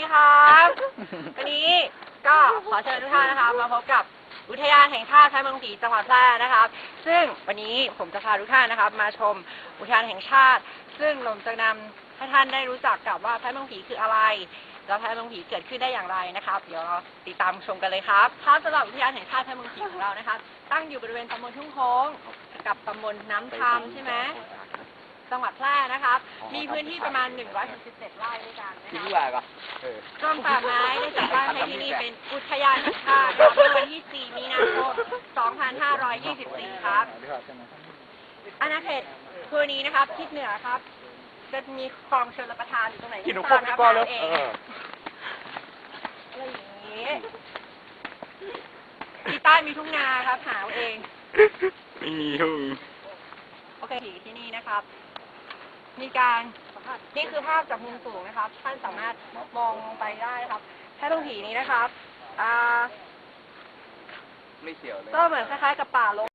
ดีครับ วันนี้ก็ขอเชิญทุกท่านนะคะมาพบกับอุทยานแห่งชาติแม่เมืองผีจังหวัดแพร่นะครับ ซึ่งวันนี้ผมจะพาทุกท่านนะครับ มาชมอุทยานแห่งชาติ ซึ่งผมจะนำให้ท่านได้รู้จักกับว่าแพร่เมืองผีคืออะไรแล้วแพร่เมืองผีเกิดขึ้นได้อย่างไรนะครับ เดี๋ยวเราติดตามชมกันเลยครับครับสำหรับอุทยานแห่งชาติแพร่เมืองผีของเรานะครับตั้งอยู่บริเวณตำบลทุ่งโค้งกับตำบลน้ำทำใช่ไหม งหวัดแพร่นะครับ มีพื้นที่ประมาณ 167ไร่ด้วยกันนะที่คะที่ไหนปะเออ กรมป่าไม้ได้จัดตั้งให้ที่นี่เป็นอุทยานแห่งชาติเมื่อวันที่ 4 มีนาคม 2524 ครับ อาณาเขตพื้นนี้นะครับทิศเหนือครับ จะมีคลองชลประทานอยู่ตรงไหนกินหนูไม่คทบราบพี่นะก้อนแล้วเอเองออะไรอย่างนี้ที่ใต้มีทุ่งนาครับหาเอาเอง ไม่มีทุ่ง โอเคที่ที่นี่นะครับ มีการนี่คือภาพจากมุมสูงนะครับ ท่านสามารถมองลงไปได้ครับแค่ตรงผีนี้นะครับอ่าไม่เขียวเลย ก็เหมือนคล้ายๆกับป่าลก